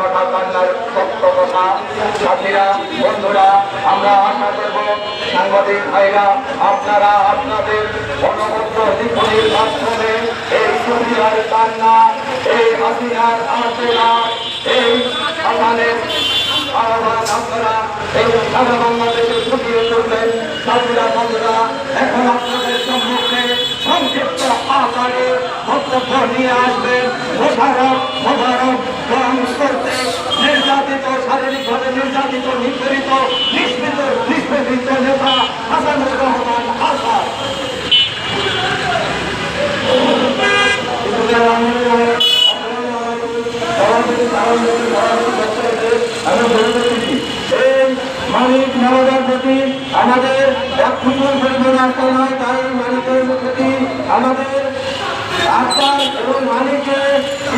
মাথা কান্নার কথা। সাথীরা, বন্ধুরা, আমরা আশা করব সাংবাদিক ভাইরা, আপনারা আপনাদের অনবদ্য লিখনের মাধ্যমে এই সোফিয়ার কান্না, এই হাসিনার আর্থনা এই আসানের আপনারা এই এখন আপনাদের সম্মুখে সংক্ষিপ্ত আকারে বক্তব্য নিয়ে আসবে। মোশারফ মোবারক গ্রহণ করতে নির্যাতিত, শারীরিকভাবে নির্যাতিত, নিপীড়িত নিষ্পৃত নিষ্পেষিত নেতা হাসানুর রহমান আসাদ এই মালিক নবদার প্রতি আমাদের এক ফুটবল পরিমাণ নয়, তাই আস্থা এবং মালিককে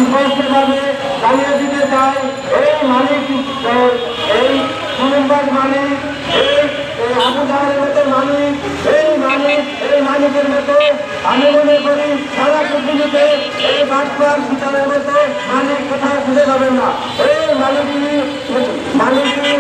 স্পষ্টভাবে জানিয়ে দিতে চাই এই মালিক এই সুনম্বর মালিক এই এই আবু জাহের মতো মালিক এই মালিক এই মালিকের মতো, আমি মনে করি এই বাটপার সীতারের মতো মালিক কোথাও খুঁজে পাবেন না। এই মালিকই মালিকই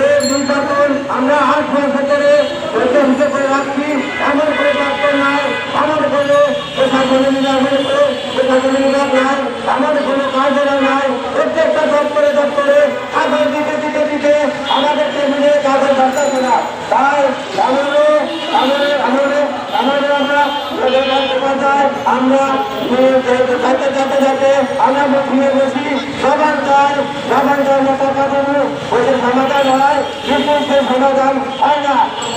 এই নির্বাচন আমরা আট মাস ধরে ওইটা হিসেবে করে রাখছি এমন করে ডাক্তার নাই আমার কোনো প্রশাসনের নিরাশ হয়েছে প্রশাসনের নিরাশ নাই আমার কোনো কাজেরা নাই প্রত্যেকটা দপ্তরে দপ্তরে কাগজ দিতে দিতে দিতে আমাদের টেবিলে কাগজ ধরতেছে না তাই আমাদের আমাদের আমাদের আমাদের আমরা আমরা যাতে যাতে আমরা মুখিয়ে বসি। সবার চাই সবার চাই নেতা পাঠানো ওদের সমাধান হয় কিন্তু সেই সমাধান হয় না।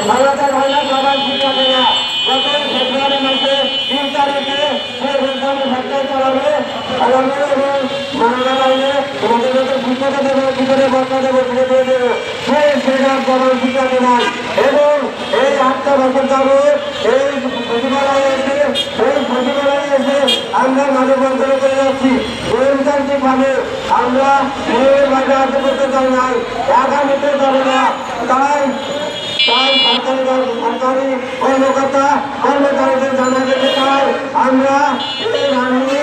সমাধান হয় না, সবার ঠিক থাকে না। গত ফেব্রুয়ারি মাসে তিন তারিখে সেই হত্যা চালাবে চালাবে এবং মানবা বাইরে তোমাদের মতো বিপদে দেবে বিপদে বর্ষা দেবে সেই সেটার জবাব ঠিকানে নাই। এবং এই আটটা বছর যাবত এই সচিবালয়ে এসে, এই সচিবালয়ে এসে আমরা মাঝে বন্ধন করে যাচ্ছি। গণতান্ত্রিক ভাবে আমরা মেয়ের আসতে করতে চাই নাই আগামীতে যাবে না। তাই তাই সরকারি সরকারি কর্মকর্তা, কর্মচারীদের জানা যেতে চাই, আমরা এই রান্নি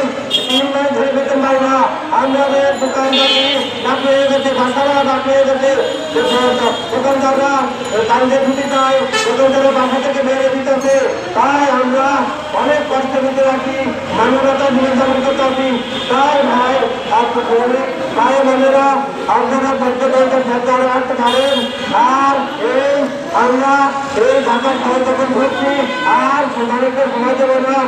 তিন মাস ধরে বেতন পাই না। আমাদের দোকানদারি থেকে তাই আমরা অনেক কষ্টের ভিতরে রাখি মানবতা নির্ধারণ করতে আসি তাই ভাই ভাই বোনেরা আপনারা পর্যটকদের সরকার রাখতে আর এই আমরা এই ঢাকা শহর যখন ঘুরছি আর মানুষকে সময় দেবো না